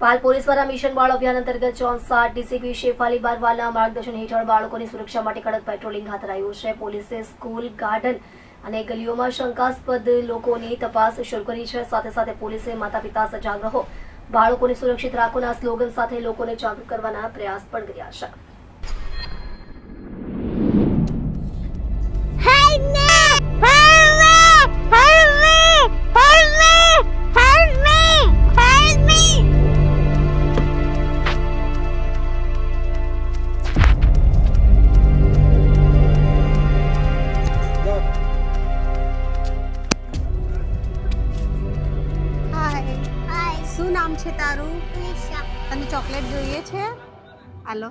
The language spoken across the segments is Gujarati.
પાલ પોલીસ દ્વારા મિશન બાળ અભિયાન અંતર્ગત ચોસાટ ડીસીપી શેફાલી બારવાલના માર્ગદર્શન હેઠળ બાળકોની સુરક્ષા માટે કડક પેટ્રોલિંગ હાથ ધરાયું છે. પોલીસે સ્કૂલ, ગાર્ડન અને ગલીઓમાં શંકાસ્પદ લોકોની તપાસ શરૂ કરી છે. સાથે સાથે પોલીસે માતા પિતા સજાગ રહો, બાળકોને સુરક્ષિત રાખોના સ્લોગન સાથે લોકોને જાગૃત કરવાના પ્રયાસ પણ કર્યા છે. નામ છે તારું? તને ચોકલેટ જોઈએ છે? હાલો.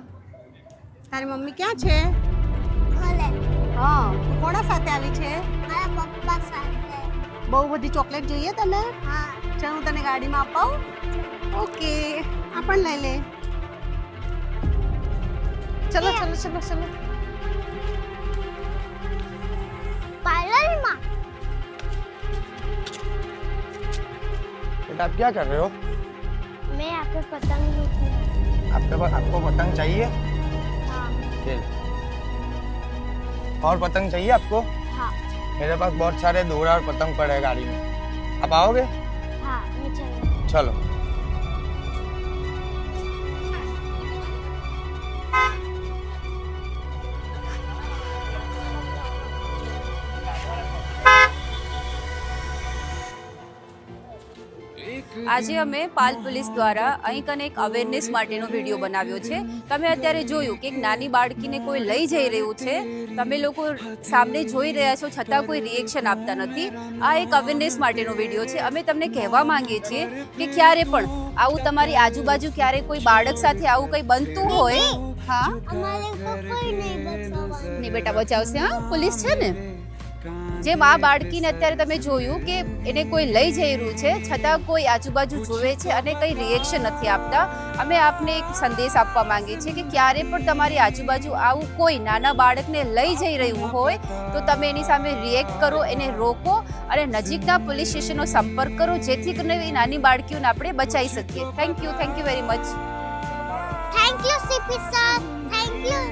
તારી મમ્મી ક્યાં છે? હા તું સાથે આવી છે? બહુ બધી ચોકલેટ જોઈએ તને? હા. ચાલ હું તને ગાડીમાં અપાવું ઓકે આ પણ લઈ લે. ચલો ચલો ચલો ચલો. પાર્લરમાં. બેટા આપ ક્યાં કર રહે હો? मैं आपको पतंग आपके पास आपको पतंग चाहिए? हाँ। और पतंग चाहिए आपको? हाँ। मेरे पास बहुत सारे दोरा और पतंग पड़े गाड़ी में। आप आओगे? हाँ, मैं चलो। આજે અમે પાલ પોલીસ દ્વારા અહીં કને એક અવેરનેસ માટેનો વીડિયો બનાવ્યો છે. તમે અત્યારે જોયું કે એક નાની બાળકીને કોઈ લઈ જઈ રહ્યું છે. તમે લોકો સામે જોઈ રહ્યા છો છતાં કોઈ રિએક્શન આપતા નથી. આ એક અવેરનેસ માટેનો વીડિયો છે. અમે તમને કહેવા માંગીએ છીએ કે ક્યારે પણ આવું તમારી આજુબાજુ ક્યારે કોઈ બાળક સાથે આવું કંઈ બનતું હોય હા? નહીં બેટા બચાવશે હા? પોલીસ છે ને? જેમ આ બાળકીને અત્યારે તમે જોયું કે એને કોઈ લઈ જઈ રહ્યું છે, છતાં કોઈ આજુબાજુ જોવે છે અને કંઈ રિએક્શન નથી આપતા. અમે આપને એક સંદેશ આપવા માંગીએ છીએ કે ક્યારે પણ તમારી આજુબાજુ આવું કોઈ નાના બાળકને લઈ જઈ રહ્યું હોય, તો તમે એની સામે રિએક્ટ કરો, એને રોકો અને નજીકના પોલીસ સ્ટેશનનો સંપર્ક કરો, જેથી કરીને એ નાની બાળકીઓને આપણે બચાવી શકીએ. Thank you thank you very much thank you CP sir thank you